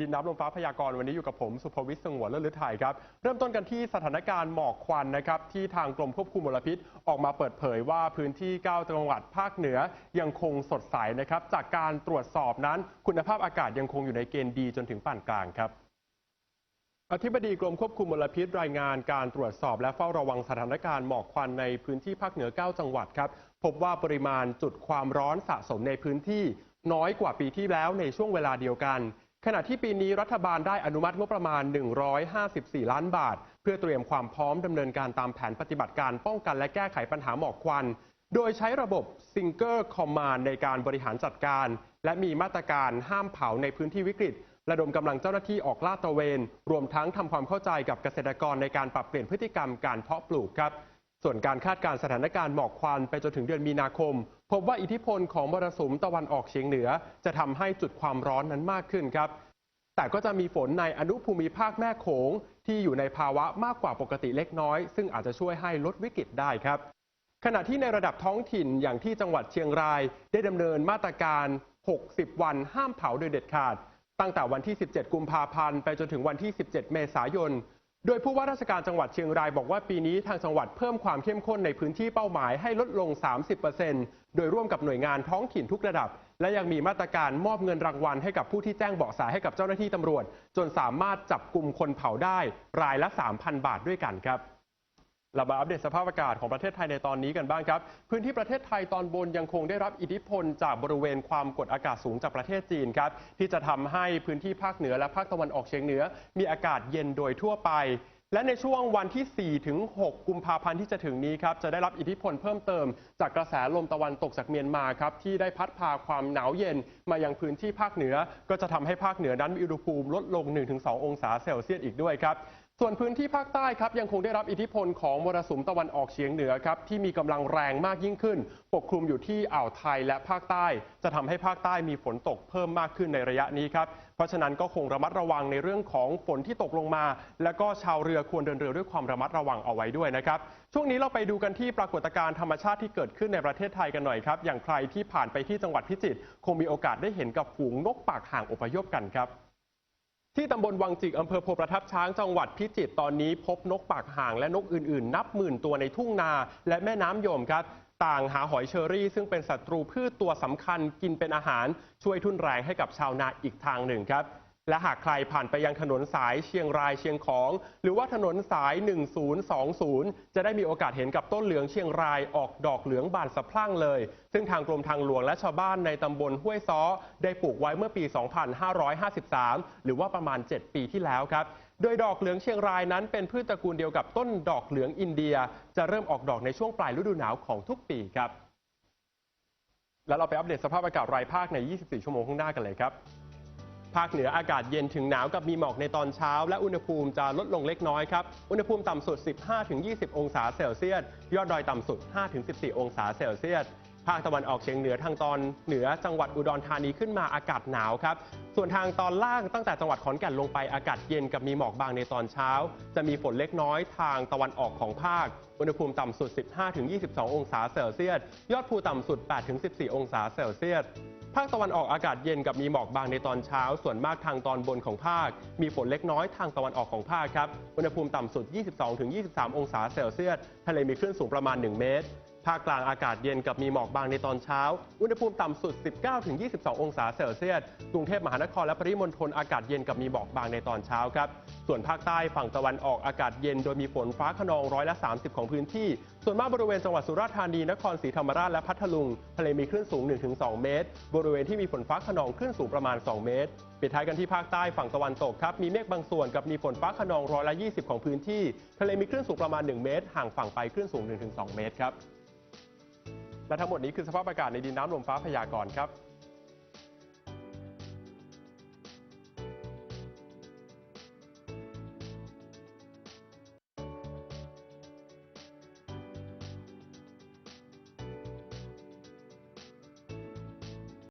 ดินน้ำลมฟ้าพยากรณ์วันนี้อยู่กับผมสุภวิทย์สงวนเลิศฤทัยครับ เริ่มต้นกันที่สถานการณ์หมอกควันนะครับที่ทางกรมควบคุมมลพิษ ออกมาเปิดเผยว่าพื้นที่ 9 จังหวัดภาคเหนือยังคงสดใสนะครับ จากการตรวจสอบนั้น คุณภาพอากาศยังคงอยู่ในเกณฑ์ดีจนถึงปานกลางครับอธิบดีกรมควบคุมมลพิษรายงานการตรวจสอบและเฝ้าระวังสถานการณ์หมอกควันในพื้นที่ภาคเหนือ 9 จังหวัดครับ พบว่าปริมาณจุดความร้อนสะสมในพื้นที่ น้อยกว่าปีที่แล้วในช่วงเวลาเดียวกัน ขณะที่ปีนี้รัฐบาลได้อนุมัติงบประมาณ 154 ล้านบาท เพื่อเตรียมความพร้อมดำเนินการตามแผนปฏิบัติการป้องกันและแก้ไขปัญหาหมอกควัน โดยใช้ระบบ Single Command ในการบริหารจัดการ และมีมาตรการห้ามเผาในพื้นที่วิกฤต ระดมกำลังเจ้าหน้าที่ออกลาดตระเวน รวมทั้งทำความเข้าใจกับเกษตรกรในการปรับเปลี่ยนพฤติกรรมการเพาะปลูกครับ ส่วนการคาดการณ์สถานการณ์หมอกควันไปจนถึงเดือนมีนาคม พบว่าอิทธิพลของมรสุมตะวันออกเฉียงเหนือ จะทำให้จุดความร้อนนั้นมากขึ้นครับ แต่ก็จะมีฝนในอนุภูมิภาคแม่โขง ที่อยู่ในภาวะมากกว่าปกติเล็กน้อย ซึ่งอาจจะช่วยให้ลดวิกฤตได้ครับ ขณะที่ในระดับท้องถิ่นอย่างที่จังหวัดเชียงราย ได้ดำเนินมาตรการ 60 วันห้ามเผาโดยเด็ดขาด ตั้งแต่วันที่ 17 กุมภาพันธ์ไปจนถึงวันที่ 17 เมษายน โดยผู้ว่าราชการจังหวัดเชียงรายบอกว่าปีนี้ทางจังหวัดเพิ่มความเข้มข้นในพื้นที่เป้าหมายให้ลดลง 30%โดยร่วมกับหน่วยงานท้องถิ่นทุกระดับ และยังมีมาตรการมอบเงินรางวัลให้กับผู้ที่แจ้งเบาะแสให้กับเจ้าหน้าที่ตำรวจ จนสามารถจับกลุ่มคนเผาได้รายละ 3,000 บาทด้วยกันครับ เรามาอัปเดตสภาพอากาศของประเทศไทยในตอนนี้กันบ้างครับ พื้นที่ประเทศไทยตอนบนยังคงได้รับอิทธิพลจากบริเวณความกดอากาศสูงจากประเทศจีนครับที่จะทำให้พื้นที่ภาคเหนือและภาคตะวันออกเฉียงเหนือ มีอากาศเย็นโดยทั่วไป และในช่วงวันที่ 4 ถึง 6 กุมภาพันธ์ที่จะถึงนี้ครับจะได้รับอิทธิพลเพิ่มเติม จากกระแสลมตะวันตกจากเมียนมาครับที่ได้พัดพาความหนาวเย็นมายังพื้นที่ภาคเหนือ ก็จะทำให้ภาคเหนือนั้นมีอุณหภูมิลดลง 1-2 องศาเซลเซียสอีกด้วยครับ ส่วนพื้นที่ภาคใต้ครับยังคงได้รับอิทธิพลของมรสุมตะวันออกเฉียงเหนือครับที่มีกำลังแรงมากยิ่งขึ้น ปกคลุมอยู่ที่อ่าวไทยและภาคใต้ จะทำให้ภาคใต้มีฝนตกเพิ่มมากขึ้นในระยะนี้ครับเพราะฉะนั้นก็คงระมัดระวังในเรื่องของฝนที่ตกลงมา และก็ชาวเรือควรเดินเรือด้วยความระมัดระวังเอาไว้ด้วยนะครับช่วงนี้เราไปดูกันที่ปรากฏการณ์ธรรมชาติที่เกิดขึ้นในประเทศไทยกันหน่อยครับอย่างใครที่ผ่านไปที่จังหวัดพิจิตรคงมีโอกาสได้เห็นกับฝูงนกปากห่างอพยพกันครับ ที่ตำบลวังจิกอำเภอโพประทับช้างจังหวัดพิจิตรตอนนี้พบนกปากห่างและนกอื่นๆ นับหมื่นตัวในทุ่งนา และแม่น้ำยมครับ ต่างหาหอยเชอรี่ ซึ่งเป็นศัตรูพืชตัวสำคัญกินเป็นอาหารช่วยทุนแรงให้กับชาวนาอีกทางหนึ่งครับ และหากใครผ่านไปยังถนนสายเชียงรายเชียงของ หรือว่าถนนสาย 1020 จะได้มีโอกาสเห็นกับต้นเหลืองเชียงรายออกดอกเหลืองบานสะพรั่งเลย ซึ่งทางกรมทางหลวงและชาวบ้านในตำบลห้วยซ้อ ได้ปลูกไว้เมื่อปี 2553 หรือว่าประมาณ 7 ปีที่แล้วครับโดยดอกเหลืองเชียงรายนั้นเป็นพืชตระกูลเดียวกับต้นดอกเหลืองอินเดีย จะเริ่มออกดอกในช่วงปลายฤดูหนาวของทุกปีครับ แล้วเราไปอัปเดตสภาพอากาศรายภาคใน 24 ชั่วโมงข้างหน้ากันเลยครับ ภาคเหนืออากาศเย็นถึงหนาวกับมีหมอกในตอนเช้า และอุณหภูมิจะลดลงเล็กน้อยครับ อุณหภูมิต่ำสุด 15-20 องศาเซลเซียส ยอดดอยต่ำสุด 5-14 องศาเซลเซียส ภาคตะวันออกเฉียงเหนือทางตอนเหนือจังหวัดอุดรธานีขึ้นมาอากาศหนาวครับ ส่วนทางตอนล่างตั้งแต่จังหวัดขอนแก่นลงไปอากาศเย็นกับมีหมอกบางในตอนเช้า จะมีฝนเล็กน้อยทางตะวันออกของภาค อุณหภูมิต่ำสุด 15-22 องศาเซลเซียส ยอดภูต่ำสุด 8-14 องศาเซลเซียสภาคตะวันออกอากาศเย็นกับมีหมอกบางในตอนเช้า ส่วนมากทางตอนบนของภาค มีฝนเล็กน้อยทางตะวันออกของภาคครับ อุณหภูมิต่ำสุด 22-23 องศาเซลเซียส ทะเลมีคลื่นสูงประมาณ 1 เมตร ภาคกลางอากาศเย็นกับมีหมอกบางในตอนเช้า อุณหภูมิต่ำสุด 19-22 องศาเซลเซียส กรุงเทพมหานครและปริมณฑลอากาศเย็นกับมีหมอกบางในตอนเช้าครับ ส่วนภาคใต้ฝั่งตะวันออกอากาศเย็น โดยมีฝนฟ้าขนองร้อยละ 30 ของพื้นที่ ส่วนมากบริเวณจังหวัดสุราษฎร์ธานี นครศรีธรรมราชและพัทลุง ทะเลมีคลื่นสูง 1-2 เมตร บริเวณที่มีฝนฟ้าขนองคลื่นสูงประมาณ 2 เมตร ปิดท้ายกันที่ภาคใต้ฝั่งตะวันตกครับ มีเมฆบางส่วนกับมีฝนฟ้าขนองร้อยละ 20 ของพื้นที่ ทะเลมีคลื่นสูงประมาณ 1 เมตร ห่างฝั่งไปคลื่นสูง 1-2 เมตรครับ และทั้งหมดนี้คือสภาพอากาศในดินน้ำลมฟ้าพยากรณ์ครับ